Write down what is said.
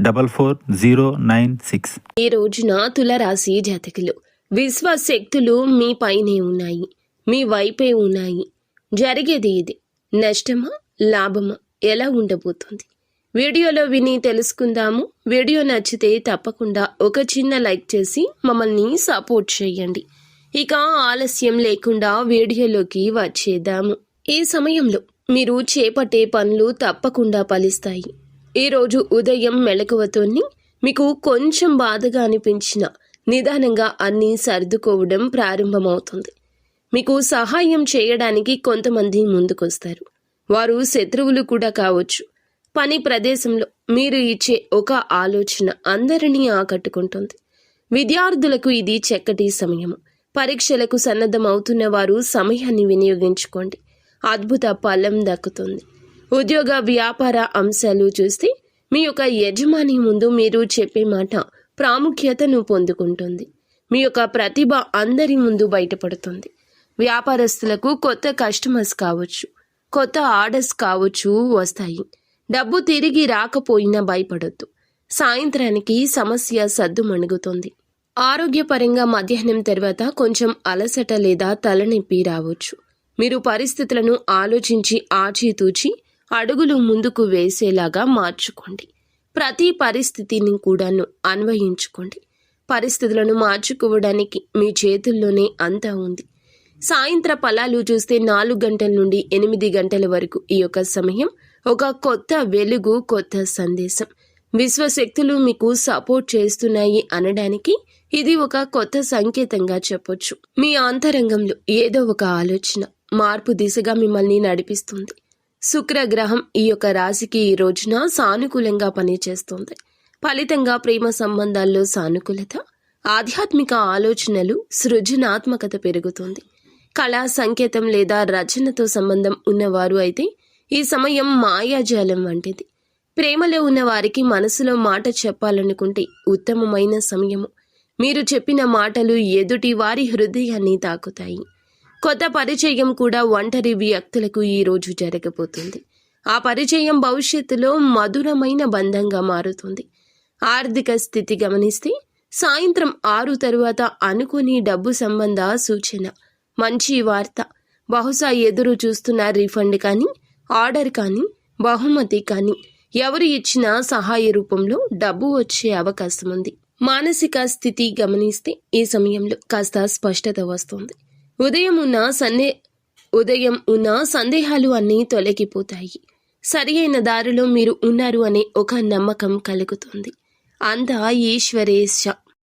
double four zero nine six ఈ రోజున తులరాశి జాతకులు విశ్వశక్తులు మీ పైనే ఉన్నాయి మీ వైపే ఉన్నాయి. జరిగేది ఇది. నష్టమా లాభమా ఎలా ఉండబోతుంది? వీడియోలో విని తెలుసుకుందాము. వీడియో నచ్చితే తప్పకుండా ఒక చిన్న లైక్ చేసి మమ్మల్ని సపోర్ట్ చేయండి. ఇక ఆలస్యం లేకుండా వీడియోలోకి వచ్చేద్దాము. ఈ సమయంలో మీరు చేపట్టే పనులు తప్పకుండా ఫలిస్తాయి. ఈరోజు ఉదయం మెలకువతోని మీకు కొంచెం బాధగా అనిపించిన నిదానంగా అన్నీ సర్దుకోవడం ప్రారంభమవుతుంది. మీకు సహాయం చేయడానికి కొంతమంది ముందుకొస్తారు. వారు శత్రువులు కూడా కావచ్చు. పని ప్రదేశంలో మీరు ఇచ్చే ఒక ఆలోచన అందరినీ ఆకట్టుకుంటుంది. విద్యార్థులకు ఇది చక్కటి సమయము. పరీక్షలకు సన్నద్ధమవుతున్న వారు సమయాన్ని వినియోగించుకోండి. అద్భుత ఫలం దక్కుతుంది. ఉద్యోగ వ్యాపార అంశాలు చూస్తే మీ యొక్క యజమాని ముందు మీరు చెప్పే మాట ప్రాముఖ్యతను పొందుకుంటుంది. మీ యొక్క ప్రతిభ అందరి ముందు బయటపడుతుంది. వ్యాపారస్తులకు కొత్త కస్టమర్స్ కావచ్చు కొత్త ఆర్డర్స్ కావచ్చు వస్తాయి. డబ్బు తిరిగి రాకపోయినా భయపడొద్దు. సాయంత్రానికి సమస్య సద్దు మణుగుతుంది. ఆరోగ్యపరంగా మధ్యాహ్నం తర్వాత కొంచెం అలసట లేదా తలనొప్పి రావచ్చు. మీరు పరిస్థితులను ఆలోచించి ఆచితూచి అడుగులు ముందుకు వేసేలాగా మార్చుకోండి. ప్రతి పరిస్థితిని కూడాను అన్వయించుకోండి. పరిస్థితులను మార్చుకోవడానికి మీ చేతుల్లోనే అంతా ఉంది. సాయంత్ర ఫలాలు చూస్తే నాలుగు గంటల నుండి ఎనిమిది గంటల వరకు ఈ యొక్క సమయం ఒక కొత్త వెలుగు కొత్త సందేశం. విశ్వశక్తులు మీకు సపోర్ట్ చేస్తున్నాయి అనడానికి ఇది ఒక కొత్త సంకేతంగా చెప్పొచ్చు. మీ అంతరంగంలో ఏదో ఒక ఆలోచన మార్పు దిశగా మిమ్మల్ని నడిపిస్తుంది. శుక్రగ్రహం ఈ యొక్క రాశికి ఈ రోజున సానుకూలంగా పనిచేస్తుంది. ఫలితంగా ప్రేమ సంబంధాల్లో సానుకూలత ఆధ్యాత్మిక ఆలోచనలు సృజనాత్మకత పెరుగుతుంది. కళా సంకేతం లేదా రచనతో సంబంధం ఉన్నవారు అయితే ఈ సమయం మాయాజాలం వంటిది. ప్రేమలో ఉన్నవారికి మనసులో మాట చెప్పాలనుకుంటే ఉత్తమమైన సమయము. మీరు చెప్పిన మాటలు ఎదుటి వారి హృదయాన్ని తాకుతాయి. కొత్త పరిచయం కూడా ఒంటరి వ్యక్తులకు ఈ రోజు జరగబోతుంది. ఆ పరిచయం భవిష్యత్తులో మధురమైన బంధంగా మారుతుంది. ఆర్థిక స్థితి గమనిస్తే సాయంత్రం ఆరు తరువాత అనుకుని డబ్బు సంబంధ సూచన. మంచి వార్త. బహుశా ఎదురు చూస్తున్న రీఫండ్ కానీ ఆర్డర్ కానీ బహుమతి కానీ ఎవరు ఇచ్చినా సహాయ రూపంలో డబ్బు వచ్చే అవకాశం ఉంది మానసిక స్థితి గమనిస్తే ఈ సమయంలో కాస్త స్పష్టత వస్తుంది. ఉదయం ఉన్న సందే ఉదయం ఉన్న సందేహాలు అన్నీ తొలగిపోతాయి. సరి అయిన దారిలో మీరు ఉన్నారు అనే ఒక నమ్మకం కలుగుతుంది. అంతా ఈశ్వరేశ.